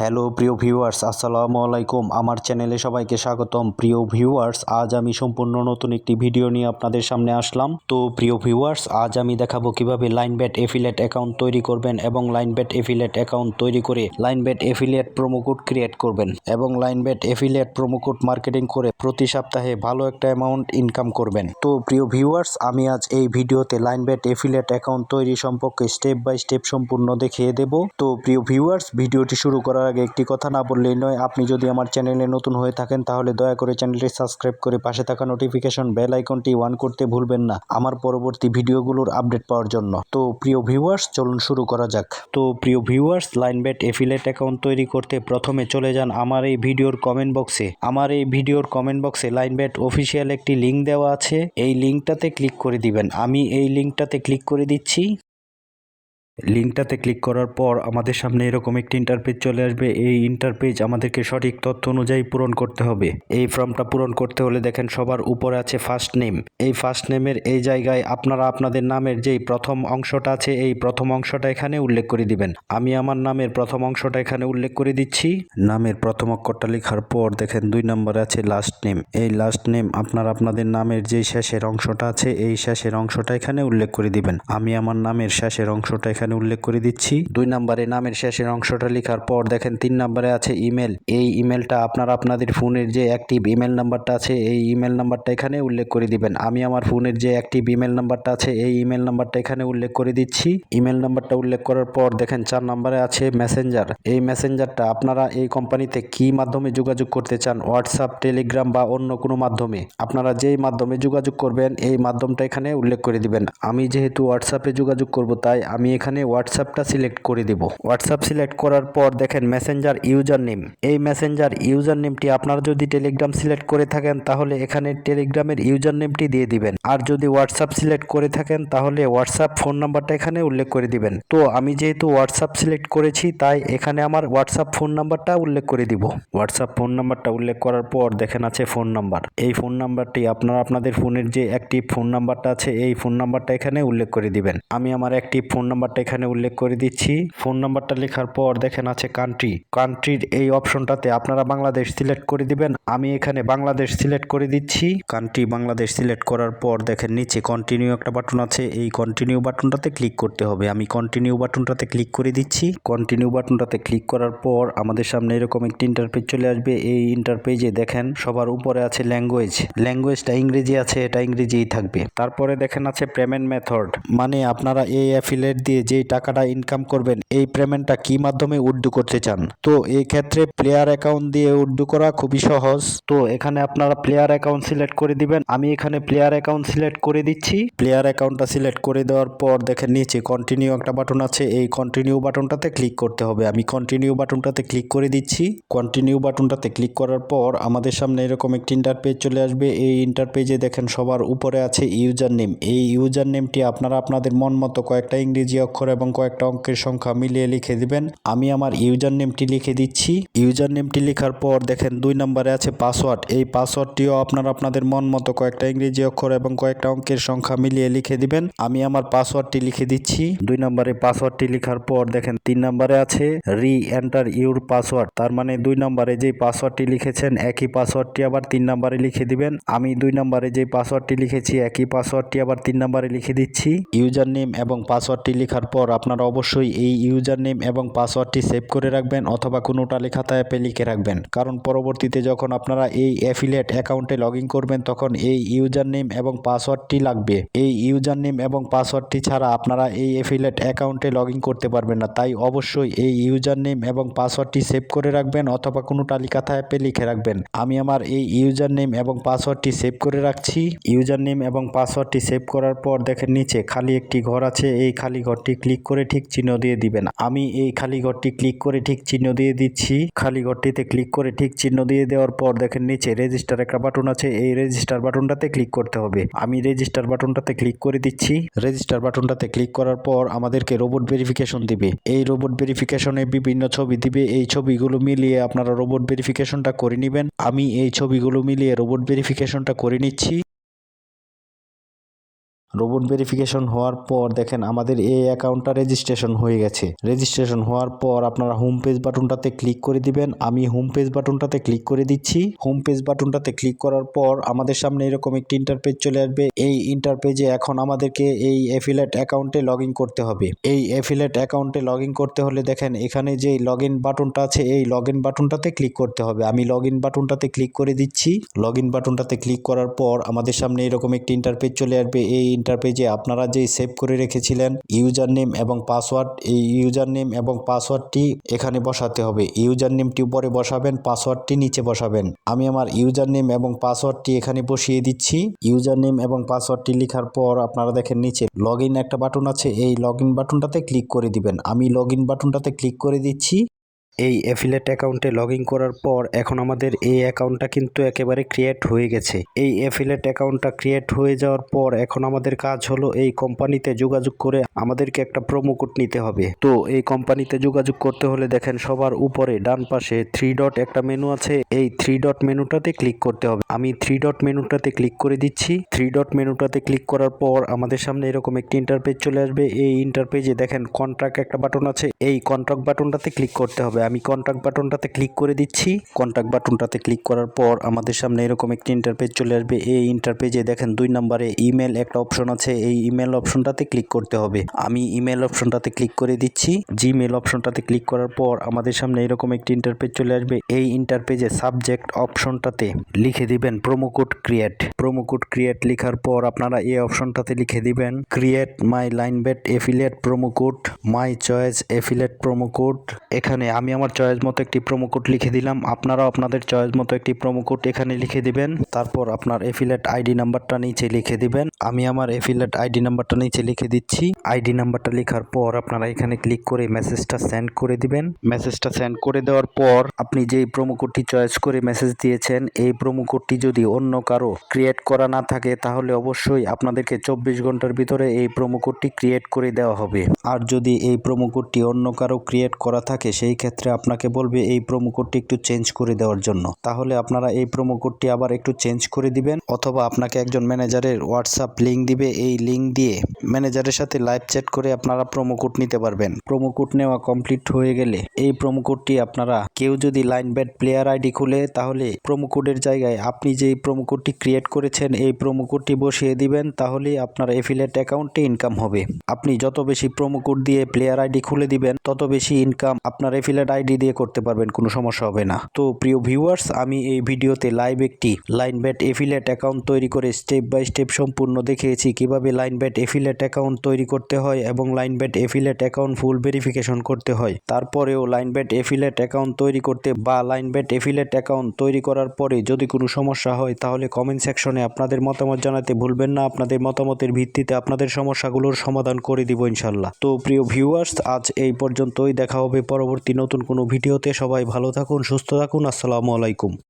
Hello প্রিয় viewers, আসসালামু আলাইকুম। আমার চ্যানেলে সবাইকে স্বাগতম। প্রিয় ভিউয়ার্স, আজ আমি সম্পূর্ণ নতুন একটি ভিডিও নিয়ে আপনাদের সামনে আসলাম। তো প্রিয় ভিউয়ার্স, আজ আমি দেখাবো কীভাবে লাইনব্যাট এফিলেট অ্যাকাউন্ট তৈরি করবেন এবং লাইনব্যাট এফিলেট অ্যাকাউন্ট তৈরি করে Linebet affiliate promo code create করবেন এবং Linebet affiliate promo code marketing করে প্রতি সপ্তাহে ভালো একটা অ্যামাউন্ট ইনকাম করবেন। তো প্রিয় ভিউয়ার্স, আমি আজ এই ভিডিওতে লাইনব্যাট এফিলিয়েট অ্যাকাউন্ট তৈরি সম্পর্কে স্টেপ বাই স্টেপ সম্পূর্ণ দেখিয়ে দেব। তো প্রিয় ভিউয়ার্স, ভিডিওটি শুরু করার আগে একটি কথা না বললেই নয়, আপনি যদি আমার চ্যানেলে নতুন হয়ে থাকেন তাহলে দয়া করে চ্যানেলটি সাবস্ক্রাইব করে পাশে থাকা নোটিফিকেশন বেল আইকনটি অন করতে ভুলবেন না আমার পরবর্তী ভিডিওগুলোর আপডেট পাওয়ার জন্য। তো প্রিয় ভিউয়ার্স, চলুন শুরু করা যাক। তো প্রিয় ভিউয়ার্স লাইনবেট এফিলেট অ্যাকাউন্ট তৈরি করতে প্রথমে চলে যান আমার এই ভিডিওর কমেন্ট বক্সে। আমার এই ভিডিওর কমেন্ট বক্সে লাইনবেট অফিসিয়াল একটি লিঙ্ক দেওয়া আছে। এই লিঙ্কটাতে ক্লিক করে দিবেন। আমি এই লিঙ্কটাতে ক্লিক করে দিচ্ছি। লিঙ্কটাতে ক্লিক করার পর আমাদের সামনে এরকম একটি ইন্টারপেজ চলে আসবে। এই ইন্টারপেজ আমাদেরকে সঠিক তথ্য অনুযায়ী পূরণ করতে হবে। এই ফর্মটা পূরণ করতে হলে দেখেন সবার উপরে আছে ফার্স্ট নেম এই ফার্স্ট নেমের এই জায়গায় আপনারা আপনাদের নামের যেই প্রথম অংশটা আছে, এই প্রথম অংশটা এখানে উল্লেখ করে দিবেন। আমি আমার নামের প্রথম অংশটা এখানে উল্লেখ করে দিচ্ছি। নামের প্রথম অক্ষরটা লেখার পর দেখেন দুই নম্বরে আছে লাস্ট নেম এই লাস্ট নেম আপনারা আপনাদের নামের যেই শেষের অংশটা আছে, এই শেষের অংশটা এখানে উল্লেখ করে দিবেন। আমি আমার নামের শেষের অংশটা এখানে উল্লেখ করে দিচ্ছি। দুই নম্বরে নামের শেষের অংশটা লেখার পর দেখেন তিন নম্বরে আছে ইমেল। এই ইমেলটা আপনার আপনাদের ফোনের যে অ্যাক্টিভ ইমেল নাম্বারটা আছে, এই ইমেল নাম্বারটা এখানে উল্লেখ করে দিবেন। আমি আমার ফোনের যে অ্যাক্টিভ ইমেল নাম্বারটা আছে, এই ইমেল নাম্বারটা এখানে উল্লেখ করে দিচ্ছি। ইমেল নাম্বারটা উল্লেখ করার পর দেখেন চার নম্বরে আছে মেসেঞ্জার। এই মেসেঞ্জারটা আপনারা এই কোম্পানিতে কি মাধ্যমে যোগাযোগ করতে চান, হোয়াটসঅ্যাপ, টেলিগ্রাম বা অন্য কোনো মাধ্যমে? আপনারা যেই মাধ্যমে যোগাযোগ করবেন, এই মাধ্যমটা এখানে উল্লেখ করে দিবেন। আমি যেহেতু হোয়াটসঅ্যাপে যোগাযোগ করব, তাই আমি এখানে হোয়াটসঅ্যাপটা সিলেক্ট করে দিব। হোয়াটসঅ্যাপ সিলেক্ট করার পর দেখেন মেসেঞ্জার ইউজার নেম এই মেসেঞ্জার ইউজার নেমটি আপনারা যদি টেলিগ্রাম সিলেক্ট করে থাকেন, তাহলে এখানে টেলিগ্রামের ইউজার নেমটি দিয়ে দিবেন। আর যদি হোয়াটসঅ্যাপ সিলেক্ট করে থাকেন, তাহলে হোয়াটসঅ্যাপ ফোন নাম্বারটা এখানে উল্লেখ করে দিবেন। তো আমি যেহেতু হোয়াটসঅ্যাপ সিলেক্ট করেছি, তাই এখানে আমার হোয়াটসঅ্যাপ ফোন নাম্বারটা উল্লেখ করে দিব। হোয়াটসঅ্যাপ ফোন নাম্বারটা উল্লেখ করার পর দেখেন আছে ফোন নাম্বার এই ফোন নাম্বারটি আপনারা আপনাদের ফোনের যে অ্যাক্টিভ ফোন নাম্বারটা আছে, এই ফোন নাম্বারটা এখানে উল্লেখ করে দিবেন। আমি আমার অ্যাক্টিভ ফোন নাম্বারটা এখানে উল্লেখ করে দিচ্ছি। ফোন নাম্বারটা লেখার পর দেখেন আছে কান্ট্রি কান্ট্রির এই অপশনটাতে আপনারা বাংলাদেশ সিলেক্ট করে দিবেন। আমি এখানে বাংলাদেশ সিলেক্ট করে দিচ্ছি। কান্ট্রি বাংলাদেশ সিলেক্ট করার পর দেখেন নিচে কন্টিনিউ একটা বাটন আছে। এই কন্টিনিউ বাটনটাতে ক্লিক করতে হবে। আমি কন্টিনিউ বাটনটাতে ক্লিক করে দিচ্ছি। কন্টিনিউ বাটনটাতে ক্লিক করার পর আমাদের সামনে এরকম একটি ইন্টারপেজ চলে আসবে। এই ইন্টারপেজে দেখেন সবার উপরে আছে ল্যাঙ্গুয়েজ ল্যাঙ্গুয়েজটা ইংরেজি আছে, এটা ইংরেজিই থাকবে। তারপরে দেখেন আছে পেমেন্ট মেথড মানে আপনারা এই অ্যাফিলেট দিয়ে যেই টাকাটা ইনকাম করবেন, এই পেমেন্টটা কি মাধ্যমে উর্দু করতে চান? তো এই ক্ষেত্রে প্লেয়ার অ্যাকাউন্ট দিয়ে উর্দু করা খুবই সহজ। তো এখানে আপনারা প্লেয়ার অ্যাকাউন্ট সিলেক্ট করে দিবেন। আমি এখানে প্লেয়ার অ্যাকাউন্ট সিলেক্ট করে দিচ্ছি। প্লেয়ার অ্যাকাউন্টটা সিলেক্ট করে দেওয়ার পর দেখেন নিচে কন্টিনিউ একটা বাটন আছে। এই কন্টিনিউ বাটনটাতে ক্লিক করতে হবে। আমি কন্টিনিউ বাটনটাতে ক্লিক করে দিচ্ছি। কন্টিনিউ বাটনটাতে ক্লিক করার পর আমাদের সামনে এরকম একটি ইন্টারপেজ চলে আসবে। এই ইন্টারপেজে দেখেন সবার উপরে আছে ইউজার নেম এই ইউজার নেমটি আপনারা আপনাদের মন মতো কয়েকটা ইংরেজি অক্ষর এবং কয়েকটা অঙ্কের সংখ্যা মিলিয়ে লিখে দিবেন। আমি আমার ইউজার নেমটি লিখে দিচ্ছি। ইউজার নেমটি লেখার পর দেখেন দুই নম্বরে আছে পাসওয়ার্ড। এই পাসওয়ার্ডটিও আপনারা আপনাদের মন মতো কয়েকটা ইংরেজি অক্ষর এবং কয়েকটা অঙ্কের সংখ্যা মিলিয়ে লিখে দিবেন। আমি আমার পাসওয়ার্ডটি লিখে দিচ্ছি। দুই নম্বরে পাসওয়ার্ডটি লেখার পর দেখেন তিন নম্বরে আছে রি এন্টার ইউর পাসওয়ার্ড তার মানে দুই নম্বরে যে পাসওয়ার্ডটি লিখেছেন একই পাসওয়ার্ডটি আবার তিন নম্বরে লিখে দিবেন। আমি দুই নম্বরে যে পাসওয়ার্ডটি লিখেছি একই পাসওয়ার্ডটি আবার তিন নম্বরে লিখে দিচ্ছি। ইউজার নেম এবং পাসওয়ার্ডটি লেখার পর আপনারা অবশ্যই এই ইউজার নেম এবং পাসওয়ার্ডটি সেভ করে রাখবেন অথবা কোনোটা লেখাতা অ্যাপে লিখে রাখবেন। কারণ পরবর্তীতে যখন আপনারা এই অ্যাফিলিয়েট অ্যাকাউন্টে লগ করবেন, তখন এই ইউজার নেম এবং পাসওয়ার্ডটি লাগবে। এই ইউজার নেম এবং পাসওয়ার্ডটি ছাড়া আপনারা এই অ্যাফিলিয়েট অ্যাকাউন্টে লগ করতে পারবেন না। তাই অবশ্যই এই ইউজার নেম এবং পাসওয়ার্ডটি সেভ করে রাখবেন অথবা কোনো তালিকাতা অ্যাপে লিখে রাখবেন। আমি আমার এই ইউজার নেম এবং পাসওয়ার্ডটি সেভ করে রাখছি। ইউজার নেম এবং পাসওয়ার্ডটি সেভ করার পর দেখেন নিচে খালি একটি ঘর আছে। এই খালি ঘরটি ক্লিক করে ঠিক চিহ্ন দিয়ে দিবেন। আমি এই খালি ঘরটি ক্লিক করে ঠিক চিহ্ন দিয়ে দিচ্ছি। খালি ঘরটিতে ক্লিক করে ঠিক চিহ্ন দিয়ে দেওয়ার পর দেখেন নিচে রেজিস্টার একটা বাটন আছে। এই রেজিস্টার বাটনটাতে ক্লিক করতে হবে। আমি রেজিস্টার বাটনটাতে ক্লিক করে দিচ্ছি। রেজিস্টার বাটনটাতে ক্লিক করার পর আমাদেরকে রোবট ভেরিফিকেশন দিবে। এই রোবট ভেরিফিকেশনে বিভিন্ন ছবি দিবে। এই ছবিগুলো মিলিয়ে আপনারা রোবট ভেরিফিকেশনটা করে নেবেন। আমি এই ছবিগুলো মিলিয়ে রোবট ভেরিফিকেশনটা করে নিচ্ছি। রোবট ভেরিফিকেশন হওয়ার পর দেখেন আমাদের এই অ্যাকাউন্টটা রেজিস্ট্রেশন হয়ে গেছে। রেজিস্ট্রেশন হওয়ার পর আপনারা হোম পেজ বাটনটাতে ক্লিক করে দিবেন। আমি হোম পেজ বাটনটাতে ক্লিক করে দিচ্ছি। হোম পেজ বাটনটাতে ক্লিক করার পর আমাদের সামনে এরকম একটি ইন্টারপেজ চলে আসবে। এই ইন্টারপেজে এখন আমাদেরকে এই অ্যাফিলেট অ্যাকাউন্টে লগ করতে হবে। এই অ্যাফিলেট অ্যাকাউন্টে লগ করতে হলে দেখেন এখানে যে লগ বাটনটা আছে, এই লগ বাটনটাতে ক্লিক করতে হবে। আমি লগ বাটনটাতে ক্লিক করে দিচ্ছি। লগ বাটনটাতে ক্লিক করার পর আমাদের সামনে এরকম একটি ইন্টারপেজ চলে আসবে। এই ইন্টারপেজে আপনারা যেই সেভ করে রেখেছিলেন ইউজার নেম এবং পাসওয়ার্ড এই ইউজার নেম এবং পাসওয়ার্ডটি এখানে বসাতে হবে। ইউজার নেমটি উপরে বসাবেন পাসওয়ার্ডটি নিচে বসাবেন। আমি আমার ইউজার নেম এবং পাসওয়ার্ডটি এখানে বসিয়ে দিচ্ছি। ইউজার নেম এবং পাসওয়ার্ডটি লেখার পর আপনারা দেখেন নিচে লগ একটা বাটন আছে। এই লগ বাটনটাতে ক্লিক করে দিবেন। আমি লগ বাটনটাতে ক্লিক করে দিচ্ছি। এই অ্যাফিলেট অ্যাকাউন্টে লগ করার পর এখন আমাদের এই অ্যাকাউন্টটা কিন্তু একেবারে ক্রিয়েট হয়ে গেছে। এই অ্যাফিলেট অ্যাকাউন্টটা ক্রিয়েট হয়ে যাওয়ার পর এখন আমাদের কাজ হলো এই কোম্পানিতে যোগাযোগ করে আমাদেরকে একটা প্রোমো কোড নিতে হবে। তো এই কোম্পানিতে যোগাযোগ করতে হলে দেখেন সবার উপরে ডান পাশে থ্রি ডট একটা মেনু আছে। এই থ্রি ডট মেনুটাতে ক্লিক করতে হবে। আমি থ্রি ডট মেনুটাতে ক্লিক করে দিচ্ছি। থ্রি ডট মেনুটাতে ক্লিক করার পর আমাদের সামনে এরকম একটি ইন্টারপেজ চলে আসবে। এই ইন্টারপেজে দেখেন কন্ট্রাক্ট একটা বাটন আছে। এই কন্ট্রাক্ট বাটনটাতে ক্লিক করতে হবে। আমি কন্ট্রাক্ট বাটনটাতে ক্লিক করে দিচ্ছি। কন্ট্রাক্ট বাটনটাতে ক্লিক করার পর আমাদের সামনে এরকম একটি ইন্টারপেজ চলে আসবে। এই ইন্টারপেজে দেখেন দুই নম্বরে ইমেল একটা অপশন আছে। এই ইমেল অপশনটাতে ক্লিক করতে হবে। আমি ইমেল অপশনটাতে ক্লিক করে দিচ্ছি। জিমেল অপশনটাতে ক্লিক করার পর আমাদের সামনে এরকম একটি ইন্টারপেজ চলে আসবে। এই ইন্টারপেজে সাবজেক্ট অপশনটাতে লিখে দিবেন কোড ক্রিয়েট কোড ক্রিয়েট লেখার পর আপনারা এই অপশনটাতে লিখে দিবেন create my Linebet affiliate promo code my choice affiliate promo code এখানে আমি আমার চয়েস মতো একটি প্রোমো কোড লিখে দিলাম। আপনারাও আপনাদের চয়েস মতো একটি প্রোমো কোড এখানে লিখে দিবেন। তারপর আপনার এফিলেট আইডি নাম্বারটা নিচে লিখে দিবেন। আমি আমার এফিলেট আইডি নাম্বারটা নিচে লিখে দিচ্ছি। আইডি নাম্বারটা লেখার পর আপনারা এখানে ক্লিক করে মেসেজটা সেন্ড করে দিবেন। মেসেজটা সেন্ড করে দেওয়ার পর আপনি যেই প্রোমো কোডটি চয়েস করে মেসেজ দিয়েছেন, এই প্রোমো কোডটি যদি অন্য কারও ক্রিয়েট করা না থাকে, তাহলে অবশ্যই আপনাদেরকে চব্বিশ ঘণ্টার ভিতরে এই প্রোমো কোডটি ক্রিয়েট করে দেওয়া হবে। আর যদি এই প্রোমো কোডটি অন্য কারও ক্রিয়েট করা থাকে, সেই ক্ষেত্রে আপনাকে বলবে এই প্রোমো কোডটি একটু চেঞ্জ করে দেওয়ার জন্য। তাহলে আপনারা এই প্রোমো কোডটি আবার একটু চেঞ্জ করে দিবেন, অথবা আপনাকে একজন ম্যানেজারের হোয়াটসঅ্যাপ লিঙ্ক দিবে, এই লিঙ্ক দিয়ে ম্যানেজারের সাথে লাইভ চ্যাট করে আপনারা প্রোমো কোড নিতে পারবেন। প্রোমো কোড নেওয়া কমপ্লিট হয়ে গেলে এই প্রোমো কোডটি আপনারা কেউ যদি লাইন ব্যাট প্লেয়ার আইডি খুলে, তাহলে প্রোমো কোডের জায়গায় আপনি যেই প্রোমো কোডটি ক্রিয়েট করেছেন, এই প্রোমো কোডটি বসিয়ে দিবেন, তাহলেই আপনার এফিলেট অ্যাকাউন্টে ইনকাম হবে। আপনি যত বেশি প্রোমো কোড দিয়ে প্লেয়ার আইডি খুলে দিবেন, তত বেশি ইনকাম আপনার এফিলেট আইডি দিয়ে করতে পারবেন, কোনো সমস্যা হবে না। তো প্রিয় ভিউয়ার্স আমি এই ভিডিওতে লাইভ একটি লাইন ব্যাট এফিলেট অ্যাকাউন্ট তৈরি করে স্টেপ বাই স্টেপ সম্পূর্ণ দেখিয়েছি। কীভাবে লাইন ব্যাট এফিলেট অ্যাকাউন্ট তৈরি করতে হয় এবং Linebet affiliate account full verification করতে হয়। তারপরেও লাইন ব্যাট এফিলেট অ্যাকাউন্ট তৈরি করতে বা লাইন ব্যাট এফিলেট অ্যাকাউন্ট তৈরি করার পরে যদি কোনো সমস্যা হয়, তাহলে কমেন্ট সেকশনে আপনাদের মতামত জানাতে ভুলবেন না। আপনাদের মতামতের ভিত্তিতে আপনাদের সমস্যাগুলোর সমাধান করে দিব ইনশাল্লাহ। তো প্রিয় ভিউয়ার্স আজ এই পর্যন্তই। দেখা হবে পরবর্তী নতুন কোনো ভিডিওতে সবাই ভালো থাকুন সুস্থ থাকুন আসসালামু আলাইকুম।